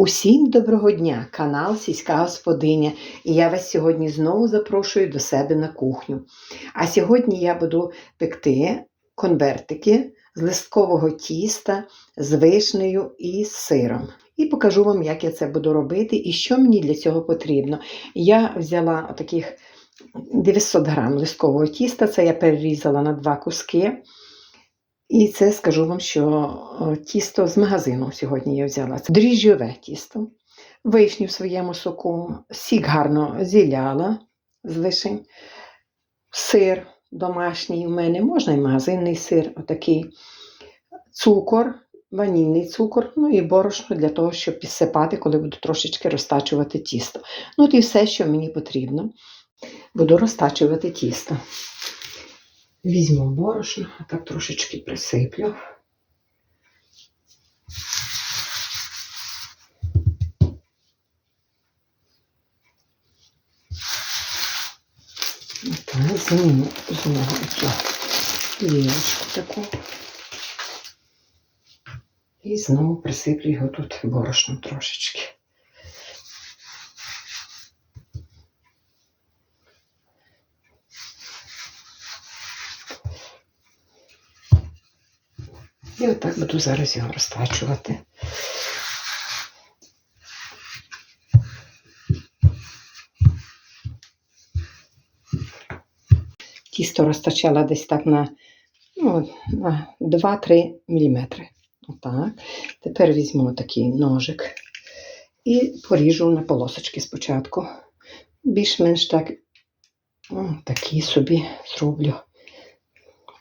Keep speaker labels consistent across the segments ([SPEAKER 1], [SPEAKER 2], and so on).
[SPEAKER 1] Усім доброго дня, канал Сільська Господиня, і я вас сьогодні знову запрошую до себе на кухню. А сьогодні я буду пекти конвертики з листкового тіста з вишнею і з сиром. І покажу вам, як я це буду робити і що мені для цього потрібно. Я взяла таких 900 грам листкового тіста, це я перерізала на два куски. І це скажу вам, що е, тісто з магазину сьогодні я взяла. Це дріжджове тісто, вишню в своєму соку, сік гарно зіляла з вишень, сир домашній у мене, можна і магазинний сир, отакий, цукор, ванільний цукор, ну і борошно для того, щоб підсипати, коли буду трошечки розтачувати тісто. Ну, от і все, що мені потрібно. Буду розтачувати тісто. Візьму борошно, так трошечки присиплю. Так, знову цю лівочку таку. І знову присиплю його тут борошном трошечки. І отак буду зараз його розтачувати. Тісто розтачала десь так на, ну, на 2-3 мм. Отак. Тепер візьму такий ножик і поріжу на полосочки спочатку. Більш-менш так, такі собі зроблю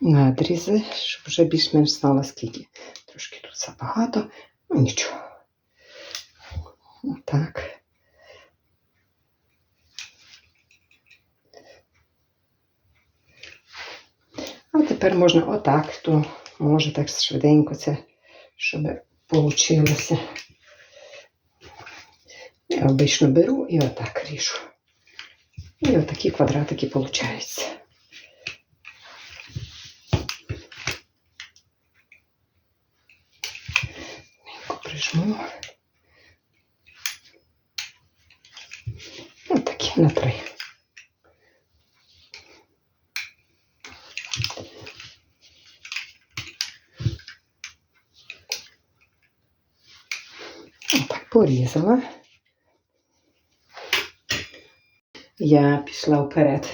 [SPEAKER 1] надрізи, щоб вже більш-менш знала, скільки. Трошки тут забагато, ну нічого. Отак. А тепер можна отак, то може так швиденько це, щоб вийшло. Я обично беру і отак ріжу. І отакі квадратики виходять. На три. Отак порізала. Я пішла вперед.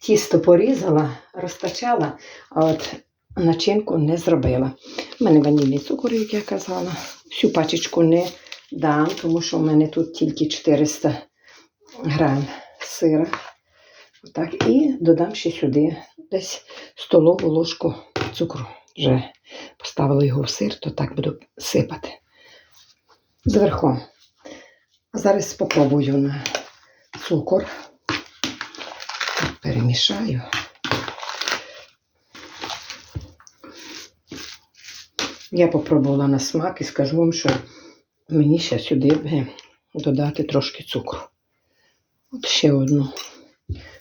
[SPEAKER 1] Тісто порізала, розтачала, а от начинку не зробила. У мене ванільний цукор, як я казала. Всю пачечку не дам, тому що в мене тут тільки 400 грам сира. Отак. І додам ще сюди десь столову ложку цукру. Вже поставила його в сир, то так буду сипати. Зверху. Зараз спробую на цукор. Перемішаю. Я попробувала на смак і скажу вам, що мені ще сюди додати трошки цукру. От ще одну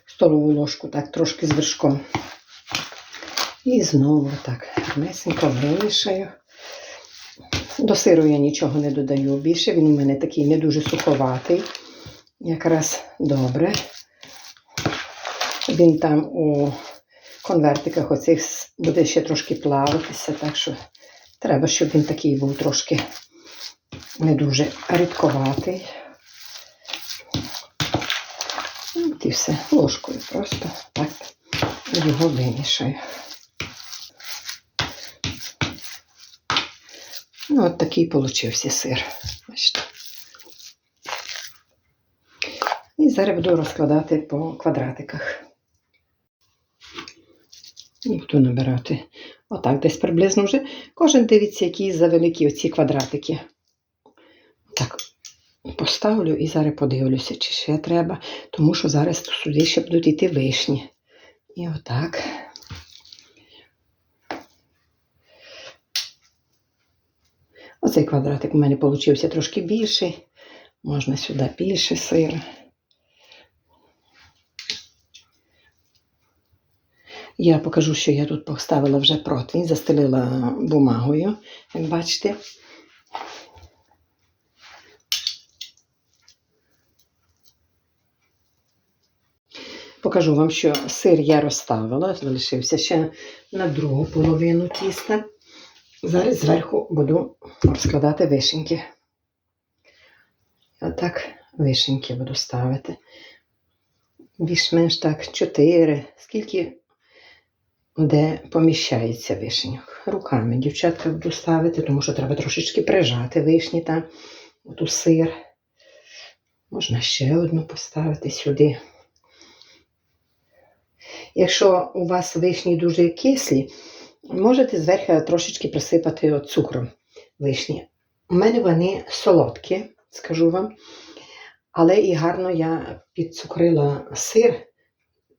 [SPEAKER 1] столову ложку, так, трошки з вершком. І знову так гарнесенько вимішаю. До сиру я нічого не додаю більше, він у мене такий не дуже суховатий. Якраз добре. Він там у конвертиках оцих буде ще трошки плаватися, так що Треба, щоб він такий був трошки не дуже рідковатий. От і все, ложкою просто так його вимішаю. Ну, от такий получився сир. Бачите. І зараз буду розкладати по квадратиках. І буду набирати Отак, десь приблизно вже. Кожен дивиться, які завеликі оці квадратики. Так, поставлю і зараз подивлюся, чи ще треба, тому що зараз сюди ще будуть йти вишні. І отак. Оцей квадратик у мене вийшов трошки більший. Можна сюди більше сира. Я покажу, що я тут поставила вже противень, застелила бумагою, як бачите. Покажу вам, що сир я розставила, залишився ще на другу половину тіста. Зараз зверху буду розкладати вишеньки. Отак вишеньки буду ставити. Більш-менш так 4, скільки де поміщається вишеньок. Руками дівчатка буду ставити, тому що треба трошечки прижати вишні там, от сир. Можна ще одну поставити сюди. Якщо у вас вишні дуже кислі, можете зверху трошечки присипати от цукром вишні. У мене вони солодкі, скажу вам. Але і гарно я підцукрила сир,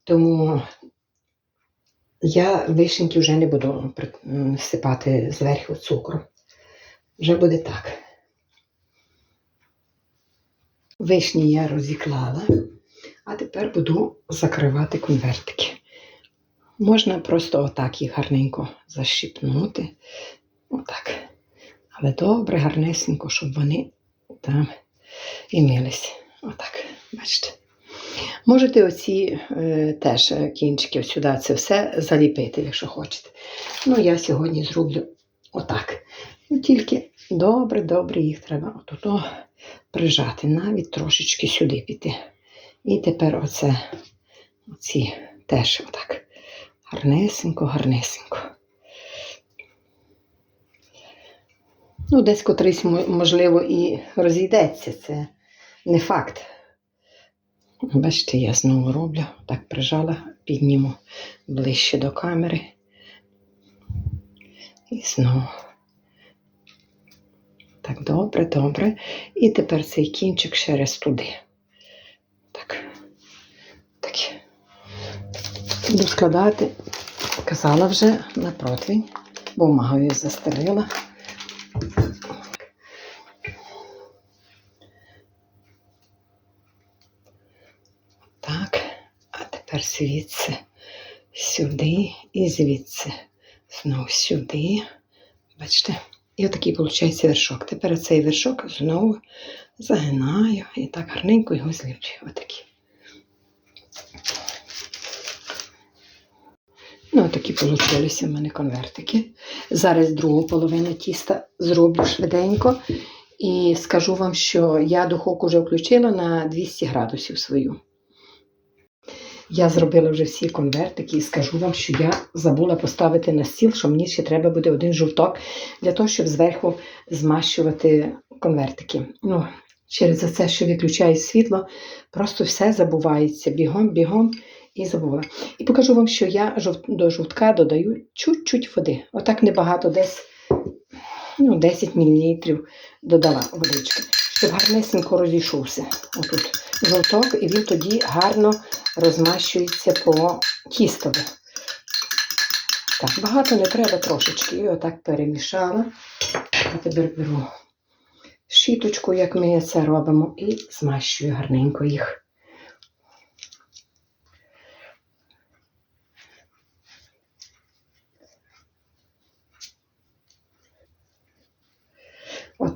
[SPEAKER 1] тому я вишеньки вже не буду сипати зверху цукру. Вже буде так. Вишні я розіклала, а тепер буду закривати конвертики. Можна просто отак їх гарненько защіпнути. Отак. Але добре, гарнесенько, щоб вони там і мились. Отак, бачите. Можете оці е, теж е, кінчики сюди це все заліпити, якщо хочете. Ну, я сьогодні зроблю отак. Ну, тільки добре-добре їх треба отут прижати, навіть трошечки сюди піти. І тепер оце, оці теж отак. Гарнесенько, гарнесенько. Ну, десь котрийсь, можливо, і розійдеться. Це не факт. Бачите, я знову роблю. Так прижала, підніму ближче до камери. І знову. Так, добре, добре. І тепер цей кінчик ще раз туди. Буду складати, казала вже на противень, бумагою застелила. Так, а тепер звідси сюди і звідси. Знову сюди. Бачите? І отакий виходить вершок. Тепер цей вершок знову загинаю і так гарненько його зліплюю. Отакий. Ну, такі получилися в мене конвертики. Зараз другу половину тіста зроблю швиденько. І скажу вам, що я духовку вже включила на 200 градусів свою. Я зробила вже всі конвертики і скажу вам, що я забула поставити на стіл, що мені ще треба буде один жовток для того, щоб зверху змащувати конвертики. Ну, через це, що виключає світло, просто все забувається бігом, бігом і забула. І покажу вам, що я до жовтка додаю чуть-чуть води. Отак небагато, десь ну, 10 мл додала водички, щоб гарнесенько розійшовся. Отут жовток, і він тоді гарно розмащується по тістові. Так, багато не треба трошечки. І отак перемішала. А тепер беру щіточку, як ми це робимо, і змащую гарненько їх.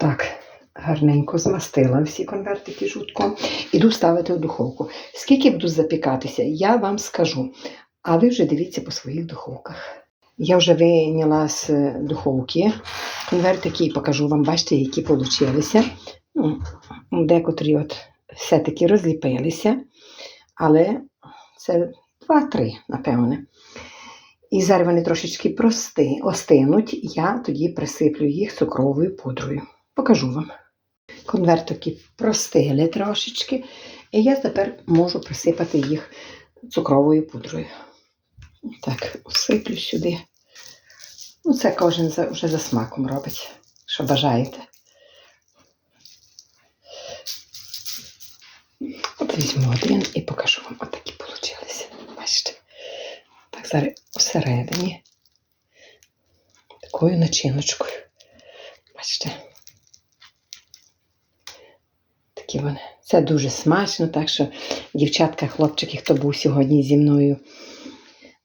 [SPEAKER 1] Отак гарненько змастила всі конвертики жутком. Іду ставити в духовку. Скільки буду запікатися, я вам скажу. А ви вже дивіться по своїх духовках. Я вже вийняла з е, духовки конвертики і покажу вам, бачите, які получилися. Ну, декотрі от все-таки розліпилися, але це 2-3, напевне. І зараз вони трошечки прости, остинуть, я тоді присиплю їх цукровою пудрою. Покажу вам. Конвертики простили трошечки, і я тепер можу присипати їх цукровою пудрою. Так, осиплю сюди. Ну, це кожен за, вже за смаком робить, що бажаєте. От візьму один і покажу вам. Отакі получилися. Бачите? Так, зараз всередині. Такою начиночкою. Бачите? Такі вони. Це дуже смачно, так що дівчатка, хлопчики, хто був сьогодні зі мною,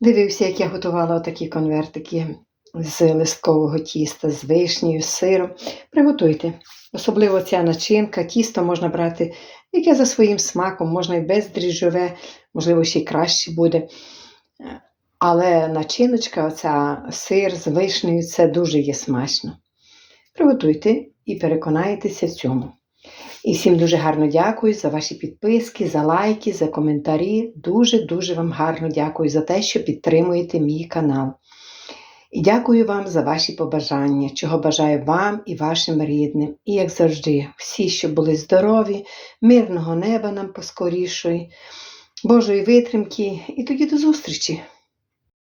[SPEAKER 1] дивився, як я готувала такі конвертики. з листкового тіста, з вишнею, з сиром. Приготуйте. Особливо ця начинка, тісто можна брати яке за своїм смаком, можна і бездріжджове, можливо, ще й краще буде. Але начиночка, оця сир з вишнею, це дуже є смачно. Приготуйте і переконайтеся в цьому. І всім дуже гарно дякую за ваші підписки, за лайки, за коментарі. Дуже-дуже вам гарно дякую за те, що підтримуєте мій канал. І дякую вам за ваші побажання, чого бажаю вам і вашим рідним. І, як завжди, всі, щоб були здорові, мирного неба нам поскорішої, Божої витримки. І тоді до зустрічі!